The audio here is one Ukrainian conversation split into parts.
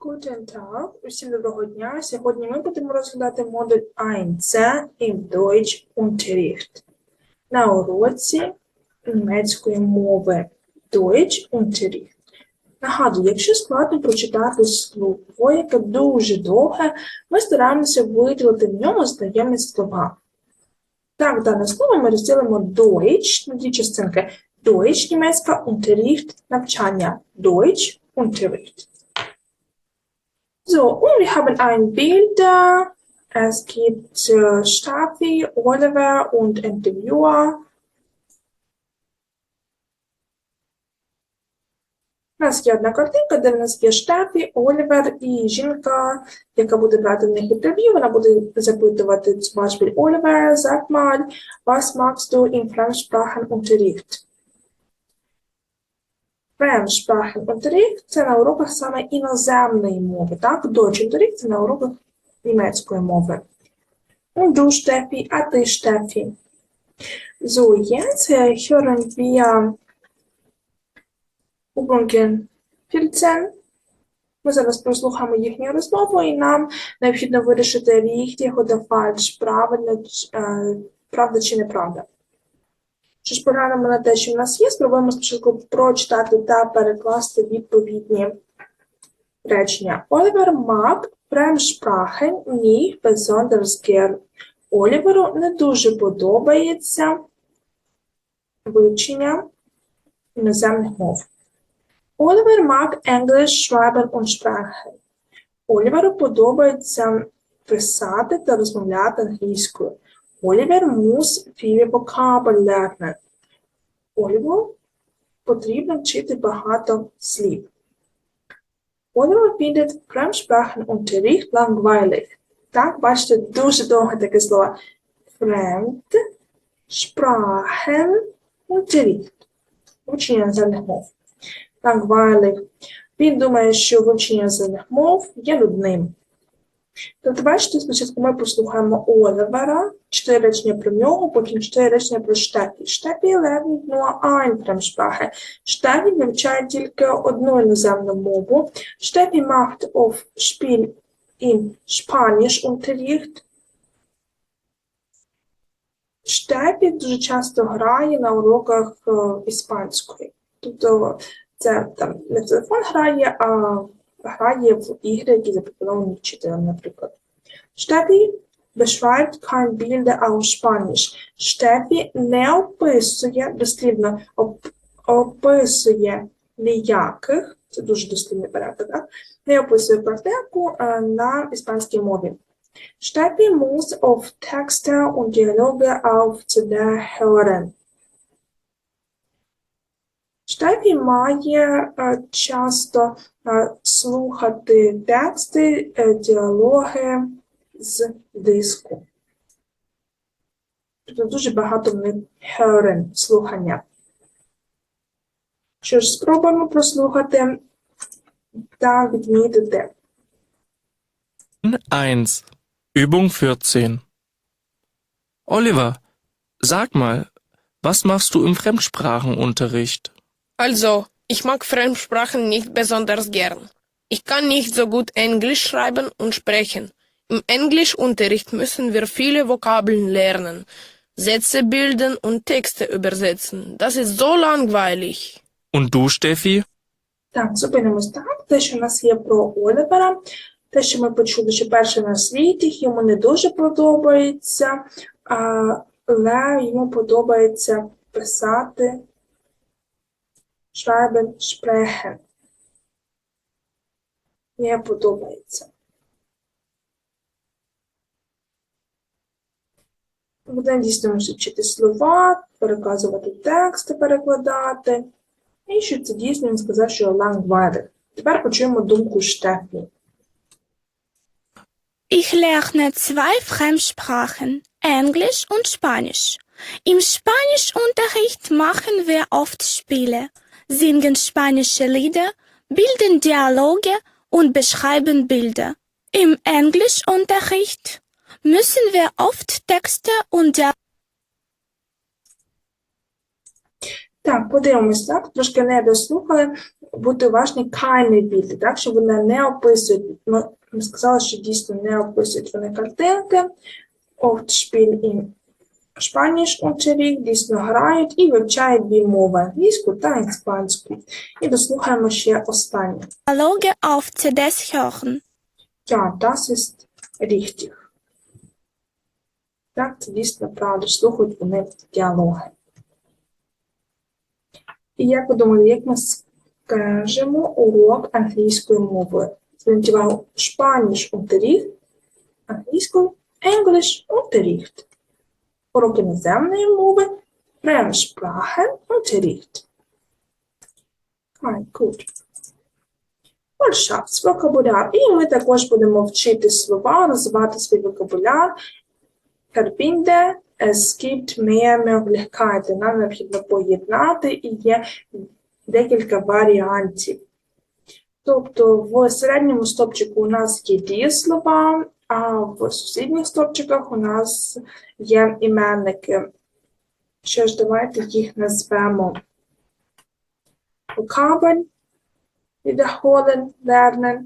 Guten Tag, усім доброго дня. Сьогодні ми будемо розглядати модуль 1. Це im Deutsch Unterricht. На уроці німецької мови Deutsch Unterricht. Нагадую, якщо складно прочитати слово, яке дуже довге, ми стараємося виділити в ньому знайомі слова. Так, дане слово ми розділимо Deutsch на дві частинки. Deutsch – німецька, Unterricht – навчання. Deutsch – Unterricht. So, und wir haben ein Bild. äh, Es gibt äh, Staffi, Oliver und Interviewer. У нас є одна картинка, де в нас є Штафі, Олівер і жінка, яка буде брати в них інтерв'ю. Вона буде запитувати zum Beispiel Oliver, sag mal, was machst du im Fremdsprachenunterricht? Fremdsprachenunterricht – це на уроках саме іноземної мови, так? Deutschunterricht – це на уроках німецької мови. Du, Steffi, а ти, Steffi? So, jetzt hören wir Übungen 14. Ми зараз прослухаємо їхню розмову, і нам необхідно вирішити richtig oder falsch, правильно, е, правда чи неправда. Що ж поглянемо на те, що в нас є, спробуємо спочатку прочитати та перекласти відповідні речення. Олівер mag Fremdsprachen nicht besonders. Оліверу не дуже подобається вивчення іноземних мов. Олівер mag English schreiben und sprechen. Оліверу подобається писати та розмовляти англійською. Олівер viele Vokabeln lernen. Оліверу потрібно вчити багато слів. Oliver findet Fremdsprachenunterricht langweilig. Так, бачите, дуже довге таке слово. Fremdsprachenunterricht. Вивчення іноземних мов. Langweilig. Він думає, що вивчення іноземних мов є нудним. Тобто, бачите, спочатку ми послухаємо Оливера, чотири речення про нього, потім чотири речення про. Штефі lernt nur ein Fremdsprache. Штефі вивчає тільки одну іноземну мову. Штефі macht auf Spiel in Spanisch Unterricht. Штефі дуже часто грає на уроках е, іспанської. Тобто це там не телефон грає, а грає в ігри, які запропоновані вчителем, наприклад. Штефі beschreibt kein Bilder auf Spanisch. Не описує, дослівно оп- описує ніяких, це дуже дослівний переклад, не описує картинку е, на іспанській мові. Штефі muss auf Texte und Dialoge auf CD hören. Штефі має е, часто слухати тексти, е, діалоги з диску. Тобто дуже багато в них hören, слухання. Що ж, спробуємо прослухати та відмітити. 1. Übung 14. Oliver, sag mal, was machst du im Fremdsprachenunterricht? Also, ich mag Fremdsprachen nicht besonders gern. Ich kann nicht so gut Englisch schreiben und sprechen. Im Englischunterricht müssen wir viele Vokabeln lernen, Sätze bilden und Texte übersetzen. Das ist so langweilig. Und du, Steffi? Так, зупинимось так. Те, що в нас є про Олівера, те, що ми почули, що перший на світі, йому не дуже подобається, але йому подобається писати schreiben, sprechen. Не подобається. Будемо дійсно вчити слова, переказувати тексти, перекладати. І що це дійсно він сказав, що langweilig. Тепер почуємо думку Штефі. Ich lerne zwei Fremdsprachen, Englisch und Spanisch. Im Spanischunterricht machen wir oft Spiele, singen spanische Lieder, bilden Dialoge und beschreiben Bilder. Im Englischunterricht müssen wir oft Texte und Dialoge Так, подивимось, так, трошки не дослухали. Будьте уважні keine Bilder, так, що вони не описують. Ми, ми сказали, що дійсно не описують вони картинки. Oft spielen in Spanisch Unterricht, дійсно грають і вивчають дві мови англійську та іспанську. І дослухаємо ще останнє. Dialoge auf CDs hören. Ja, das ist richtig. Так, це дійсно правда. Слухають вони діалоги. І як ви думаєте, як ми скажемо урок англійської мови? Зверніть увагу, Spanisch Unterricht, англійською English Unterricht. Урок іноземної мови Fremdsprachen Unterricht. Ай, gut. Вокабуляр. І ми також будемо вчити слова, розвивати свій вокабуляр. Es gibt mehr Möglichkeiten. Нам необхідно поєднати і є декілька варіантів. Тобто в середньому стопчику у нас є дієслова, а в сусідніх стопчиках у нас є іменники. Що ж, давайте їх назвемо. Вокабель, wiederholen, lernen.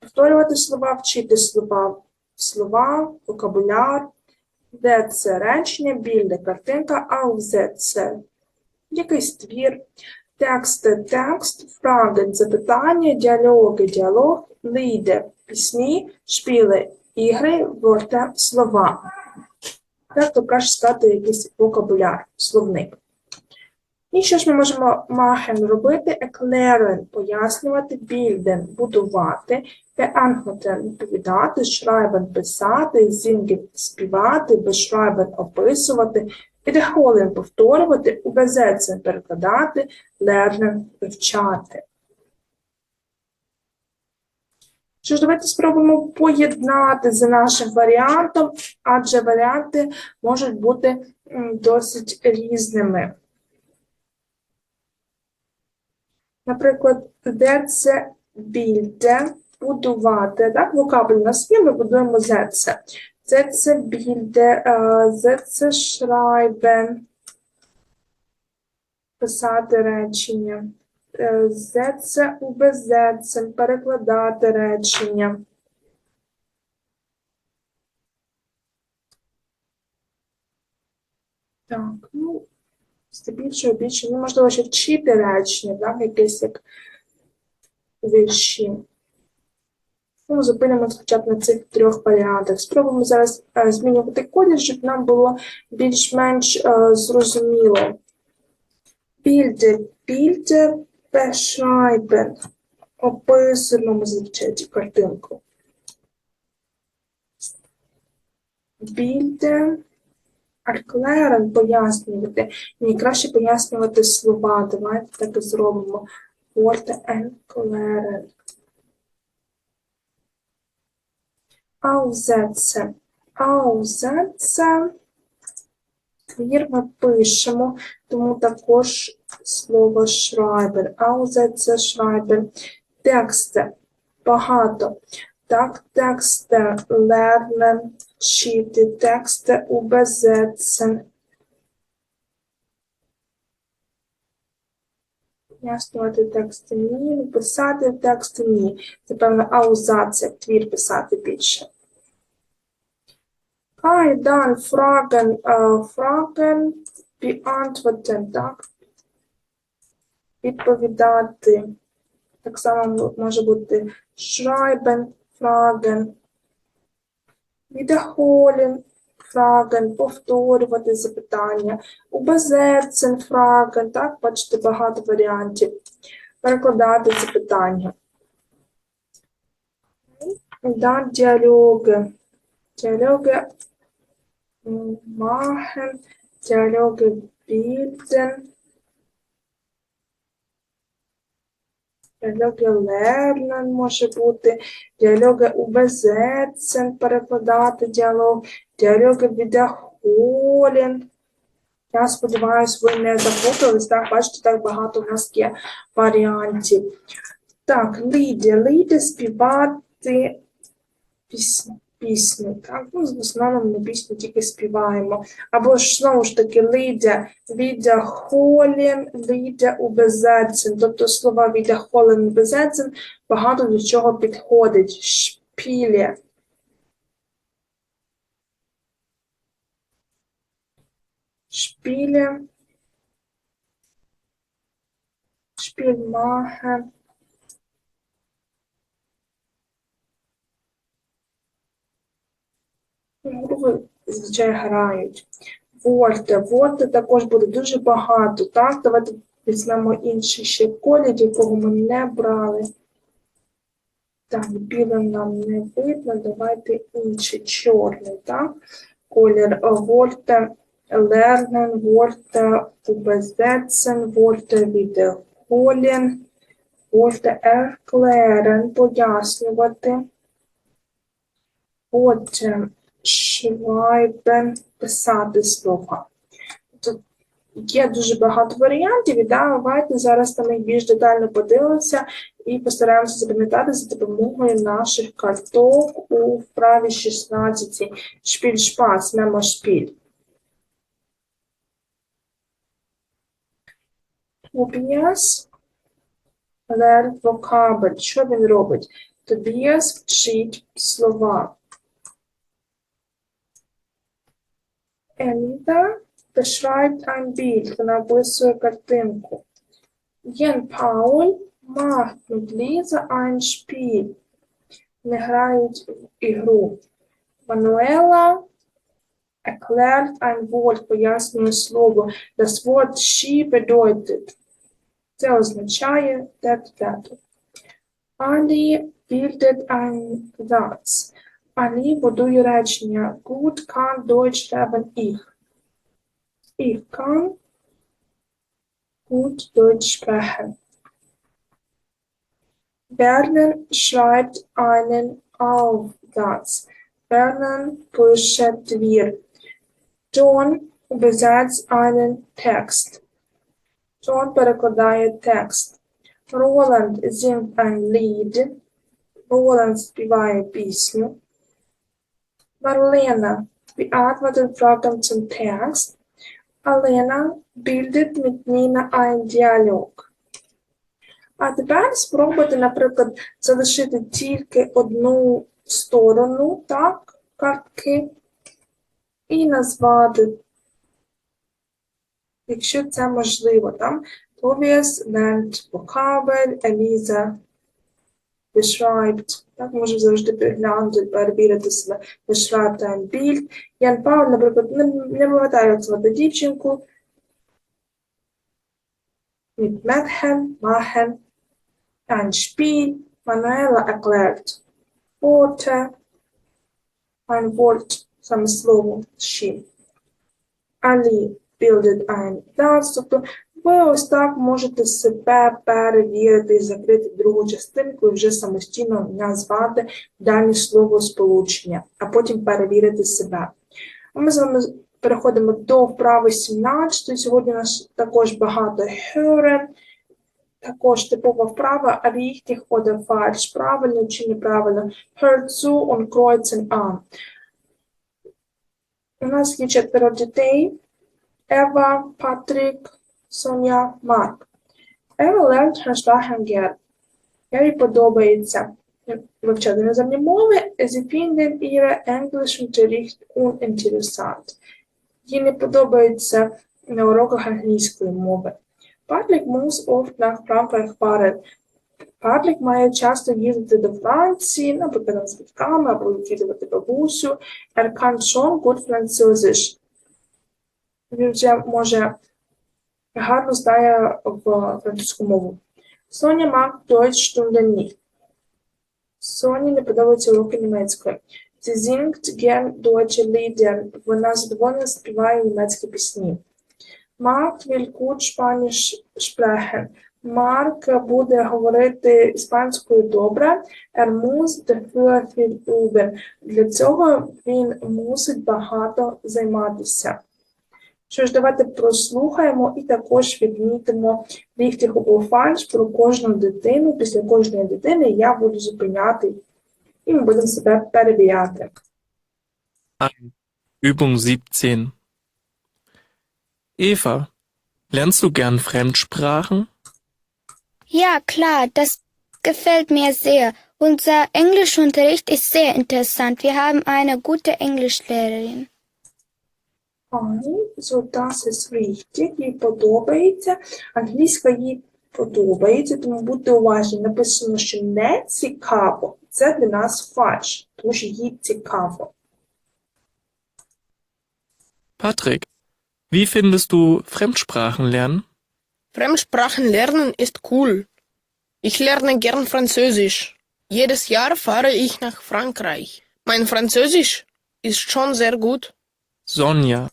Повторювати слова, вчити слова, слова, вокабуляр, де це речення, більде, картинка, аузе це якийсь твір, тексти, текст, фраген, запитання, діалоги, діалог, ліде, пісні, шпіли, ігри, ворте, слова. Так, то краще сказати якийсь вокабуляр, словник. І що ж ми можемо machen робити? Erklären – пояснювати, bilden – будувати, beantworten – відповідати, schreiben – писати, singen – співати, beschreiben – описувати, wiederholen – повторювати, übersetzen – перекладати, lernen – вивчати. Що ж, давайте спробуємо поєднати за нашим варіантом, адже варіанти можуть бути досить різними. Наприклад, де це більде, будувати, так, вокабель у нас ми будуємо зе це. Більде, зе це шрайбен, писати речення. Е, Зе це перекладати речення. Так, ну, Здебільшого більше, ну, можливо, ще вчити речення, так, якесь як вірші. Ну, зупинимося хоча б на цих трьох варіантах. Спробуємо зараз е, змінювати колір, щоб нам було більш-менш е, зрозуміло. Більде, більде, beschreiben. Описуємо звичайно цю картинку. Більде, Erklären – пояснювати. Ні, краще пояснювати слова. Давайте так і зробимо. Worte erklären. Aufsätze. Aufsätze. Твір ми пишемо, тому також слово schreiben. Aufsätze, schreiben. Тексти. Багато. Так, тексти lernen, вчити, тексти übersetzen. Пояснювати тексти ні, писати тексти ні. Це певно аузац, як твір писати більше. А, і Fragen, е, Fragen beantworten, так? Відповідати. Так само може бути schreiben, Fragen. Wiederholen, Fragen, повторювати запитання, übersetzen, Fragen, так, бачите, багато варіантів. Перекладати запитання. Да, діалоги. Діалоги machen, діалоги bilden, діалоги lernen може бути, діалоги übersetzen, перекладати діалог, діалоги wiederholen. Я сподіваюся, ви не заплутались, так, бачите, так багато у нас є варіантів. Так, ліді, ліді співати пісні. Пісню. Так? Ну, в основному ми пісню тільки співаємо. Або ж знову ж таки Лідя, Відя Холін, Лідя Убезецен. Тобто слова Відя Холін Убезецен багато до чого підходить. Шпілі. Шпілі. Шпільмахе. Груби зазвичай грають. Вольте. Вольте також буде дуже багато. Так, давайте візьмемо інший ще колір, якого ми не брали. Так, білим нам не видно. Давайте інший чорний, так? Колір Вольте, Лернен, Вольте, Убезецен, Вольте Відеголін, Вольте Ерклерен, пояснювати. Отже, Швайбен писати слова. Тут є дуже багато варіантів, і давайте зараз на них більш детально подивимося і постараємося запам'ятати за допомогою наших карток у вправі 16. Шпіль шпац, мемо шпіль. Тобіас learn vocabulary. Що він робить? Тобіас вчить слова. Еліда beschreibt ein Bild. Вона описує картинку. Єн Пауль macht mit Lisa ein Spiel. Вони грають в ігру. Мануела erklärt ein Wort, пояснює слово. Das Wort she bedeutet. Це означає те-те. Ali bildet ein Satz. Ali будує речення. Gut kann Deutsch leben ich. Ich kann gut Deutsch sprechen. Berner schreibt einen Aufsatz. Berner пише твір. John übersetzt einen Text. John перекладає текст. Roland singt ein Lied. Roland співає пісню. Zum Text. Alena bildet mit Nina ein Dialog. А тепер спробуйте, наприклад, залишити тільки одну сторону, так, це можливо, там, Tobias lernt Vokabel, Elisa beschreibt, так, може завжди переглянути, перевірити себе, ein Bild. Ян Пауль, наприклад, не, не пам'ятаю, звати дівчинку, ein Spiel, Manuela erklärt, Worte, ein Wort, саме слово «she». Ali bildet ein Satz, тобто ви ось так можете себе перевірити і закрити другу частинку і вже самостійно назвати дані словосполучення, а потім перевірити себе. А ми з вами переходимо до вправи 17. Сьогодні у нас також багато hören, також типова вправа richtig oder falsch, правильно чи неправильно. Hör zu und kreuzen an. У нас є четверо дітей. Ева, Патрік, Соня, lernt her Sprachen gern. Подобається вивчати іноземні мови. Sie finden ihre Englischunterricht uninteressant. Їй не подобається на уроках англійської мови. Патрік muss oft nach Frankreich fahren. Патрік має часто їздити до Франції, наприклад, з батьками або відвідувати бабусю. Er kann schon gut. Він вже може гарно знає в французьку мову. Соня mag Deutsch nicht. Соні не подобаються уроки німецької. Sie singt gern deutsche Lieder. Вона задоволено співає німецькі пісні. Mark will gut Spanisch sprechen. Марк буде говорити іспанською добре. Er muss dafür viel üben. Для цього він мусить багато займатися. Що ж, давайте прослухаємо і також відмітимо richtig або falsch про кожну дитину. Після кожної дитини я буду зупиняти і ми будемо себе перевіряти. Ein. Übung 17. Eva, lernst du gern Fremdsprachen? Ja, klar, das gefällt mir sehr. Unser Englischunterricht ist sehr interessant. Wir haben eine gute Englischlehrerin. Ай, so das ist richtig, їй подобається. Англійська їй подобається, тому будьте уважні. Написано, що не цікаво. Це для нас фальш, тому що їй цікаво. Patrick, wie findest du Fremdsprachen lernen? Fremdsprachen lernen ist cool. Ich lerne gern Französisch. Jedes Jahr fahre ich nach Frankreich. Mein Französisch ist schon sehr gut. Sonja,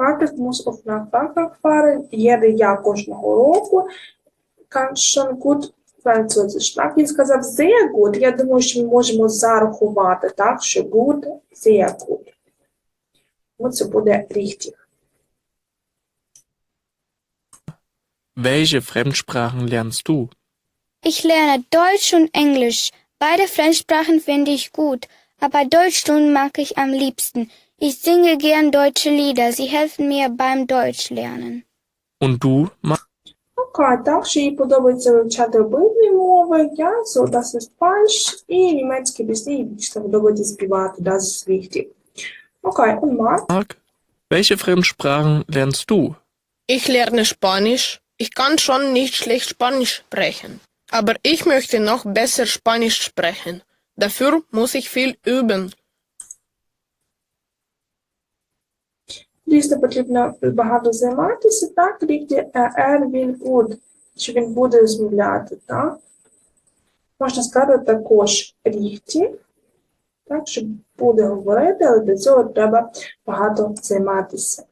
Patrick muss auf nach Frankreich fahren, їде я кожного року. Kann schon gut Französisch. Так, він сказав sehr gut. Я думаю, що ми можемо зарахувати, так, що good, sehr gut. Тому це буде richtig. welche Fremdsprachen lernst du? Ich lerne Deutsch und Englisch. Beide Fremdsprachen finde ich gut, aber Deutschstunden mag ich am liebsten. Ich singe gern deutsche Lieder. Sie helfen mir beim Deutschlernen. Und du, Ma Окей, так, що їй подобається вивчати обидві мови, я, so, das ist falsch, і німецькі пісні їй більше подобається співати, das ist richtig. Окей, und Mark? Marc, welche Fremdsprachen lernst du? Ich lerne Spanisch. Ich kann schon nicht schlecht Spanisch sprechen. Aber ich möchte noch besser Spanisch sprechen. Dafür muss ich viel üben. Дійсно, потрібно багато займатися, так, richtig, er will gut, що він буде розмовляти, так. Можна сказати також richtig, так, що буде говорити, але для цього треба багато займатися.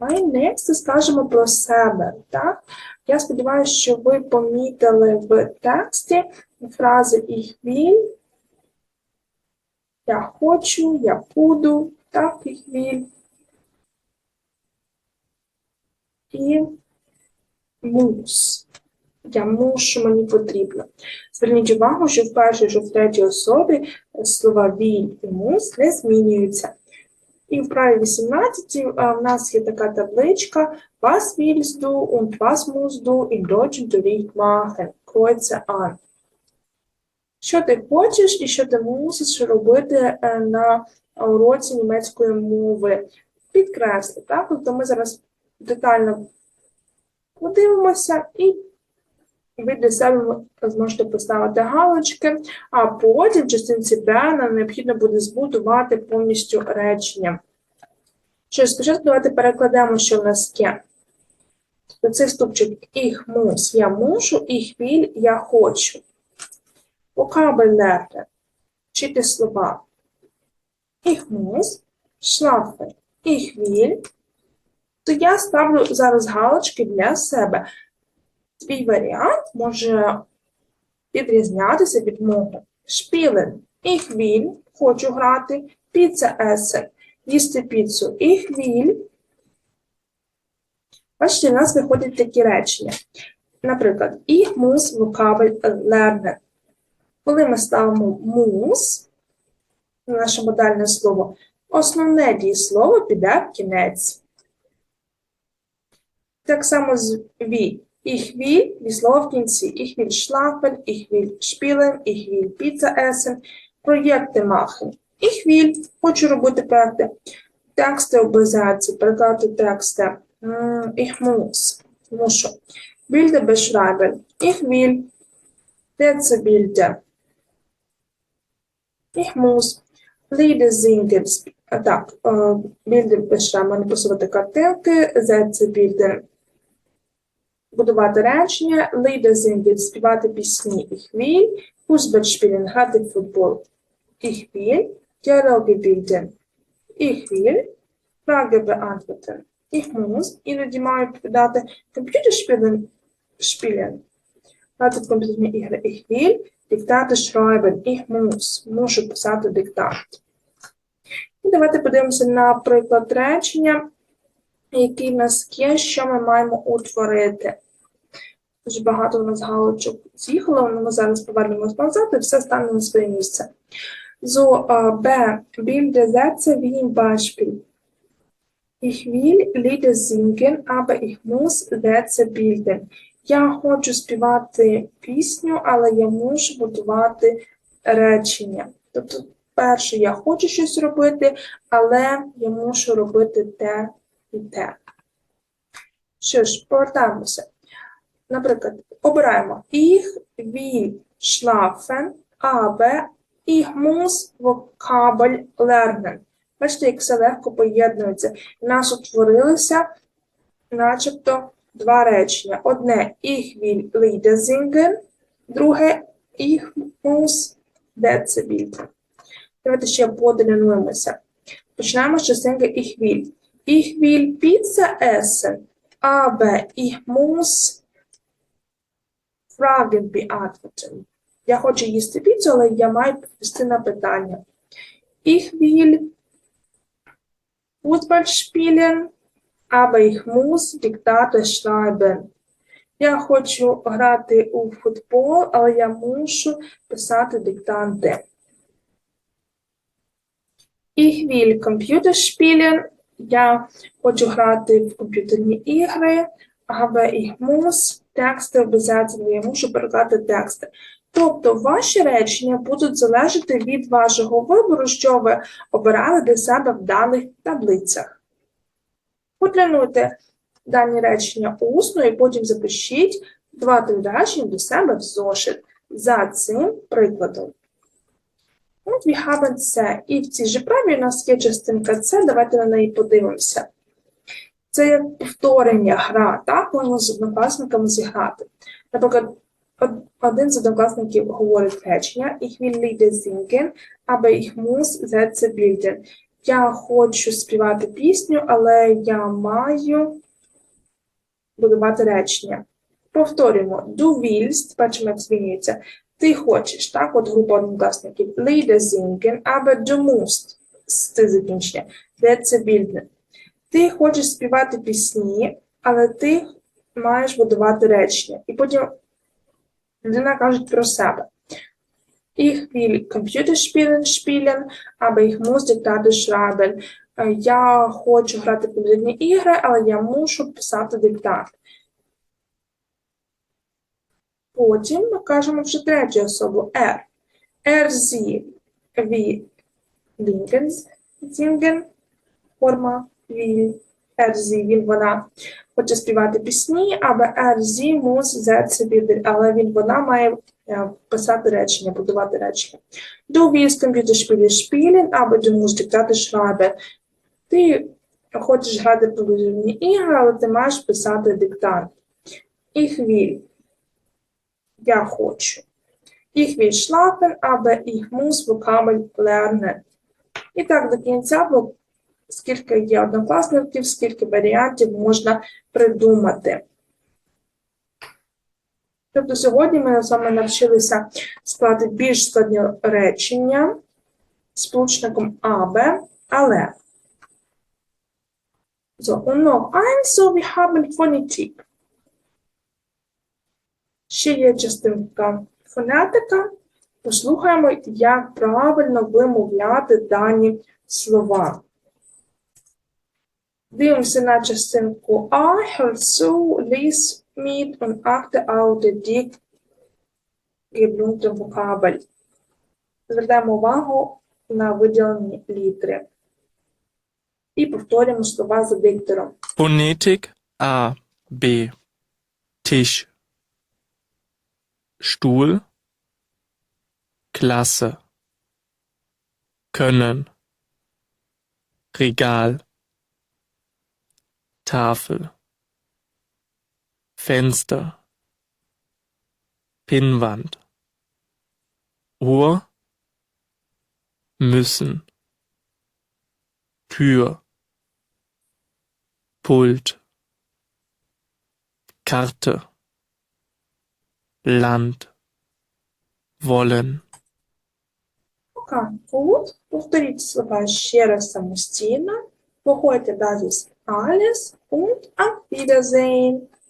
Next скажемо про себе, так? Я сподіваюся, що ви помітили в тексті фрази «ich will», я хочу, я буду, так, ich will. І muss. Я мушу, мені потрібно. Зверніть увагу, що в першій, що в третій особі слова will і muss не змінюються. І в праві 18 е, в нас є така табличка Was willst du und was musst du im deutschen Unterricht machen? Kreuze an. Що ти хочеш і що ти мусиш робити е, на уроці німецької мови? Підкресли, так? Тобто ми зараз детально подивимося і ви для себе зможете поставити галочки, а потім в частинці Б нам необхідно буде збудувати повністю речення. Що спочатку давайте перекладемо, що в нас є. Тобто цей ступчик «ich muss» – я мушу, «ich will» – я хочу. Vokabeln Вчити слова. Ich muss schlafen. Ich will. То я ставлю зараз галочки для себе. Твій варіант може відрізнятися від мого. Spielen. Ich will. Хочу грати. Pizza essen. Їсти піцу. Ich will. Бачите, у нас виходять такі речення. Наприклад, ich muss Vokabel lernen. Коли ми ставимо мус, наше модальне слово, основне дієслово піде в кінець. Так само з «wie». Ich will – дієслово в кінці. Ich will schlafen, ich will spielen, ich will Pizza essen. Проєкти machen. Ich will – хочу робити проекти. Тексти обов'язково, перекладати тексти. Ich muss – мушу. Bilder beschreiben. Ich will – Sätze muss Lieder Так, е, білди пишемо, написувати картинки, Sätze bilden. Будувати речення, Lieder singen, співати пісні. Ich will, Fußball spielen, грати в футбол. Ich will, Dialoge bilden. Ich will, Frage beantworten. Ich muss, іноді маю відповідати, Computerspielen spielen. Грати в комп'ютерні ігри. Ich will, диктати schreiben. Ich muss, мушу писати диктант. І давайте подивимося на приклад речення, який в нас є, що ми маємо утворити. Дуже багато у нас галочок з'їхало, але ми зараз повернемось назад і все стане на своє місце. So, B. Bilde Sätze wie im Beispiel. Ich will Lieder singen, aber ich muss Sätze bilden. Я хочу співати пісню, але я мушу будувати речення. Тобто, перше, я хочу щось робити, але я мушу робити те і те. Що ж, повертаємося. Наприклад, обираємо will schlafen, aber ich muss Vokabel lernen. Бачите, як все легко поєднується. У нас утворилися начебто два речення. Одне Ich will Lieder singen, друге Ich muss Sätze bilden. Давайте ще поделянуємося. Починаємо з частинки Ich will. Ich will Pizza essen, aber ich muss Fragen beantworten. Я хочу їсти піцу, але я маю відповісти на питання. Ich will Fußball spielen, aber ich muss Diktate schreiben. Я хочу грати у футбол, але я мушу писати диктанти. Ich will Computer spielen. Я хочу грати в комп'ютерні ігри, aber ich muss тексти обов'язково, я мушу перекладати тексти. Тобто ваші речення будуть залежати від вашого вибору, що ви обирали для себе в даних таблицях. Подлянуйте дані речення усно і потім запишіть два-три речення до себе в зошит за цим прикладом. От we have це. І в цій же праві у нас є частинка С, давайте на неї подивимося. Це як повторення гра, так, можна з однокласниками зіграти. Наприклад, один з однокласників говорить речення Ich will Lieder singen, aber ich muss Sätze bilden. Я хочу співати пісню, але я маю будувати речення. Повторюємо. Du willst, бачимо, як змінюється. Ти хочеш, так? От група однокласників. Lieder singen, aber du musst. З ти закінчення. Bilden. Ти хочеш співати пісні, але ти маєш будувати речення. І потім людина каже про себе. Ich will Computerspielen spielen, aber ich muss Diktate schreiben. Е, Я хочу грати в комп'ютерні ігри, але я мушу писати диктант. Потім ми кажемо вже третю особу R. Er, sie, wie linken singen, форма will, він, вона хоче співати пісні, або er, sie muss але він, вона має е, писати речення, будувати речення. Du willst Computerspiele spielen, aber du musst Diktate schreiben. Ти хочеш грати в ігри, але ти маєш писати диктант. Ich will. Я хочу. Ich will schlafen, aber ich muss Vokabel lernen. І так до кінця, скільки є однокласників, скільки варіантів можна придумати. Тобто сьогодні ми з вами навчилися складати більш складні речення з сполучником aber, але. So, und noch eins, so wir haben Phonetik. Ще є частинка фонетика. Послухаємо, як правильно вимовляти дані слова. Дивимося на частинку А, hör zu, lies mit und achte auf die dick geblunte Vokabel. Звертаємо увагу на виділені літери. І повторюємо слова за диктором. Phonetik A, B. Tisch. Stuhl. Klasse. Können. Regal. Tafel. Fenster. Pinnwand. Uhr. Müssen. Tür. Pult. Karte. Land. Wollen. Пока тут. Повторіть слова ще раз самостійно. Походьте базис alles und auf Wiedersehen.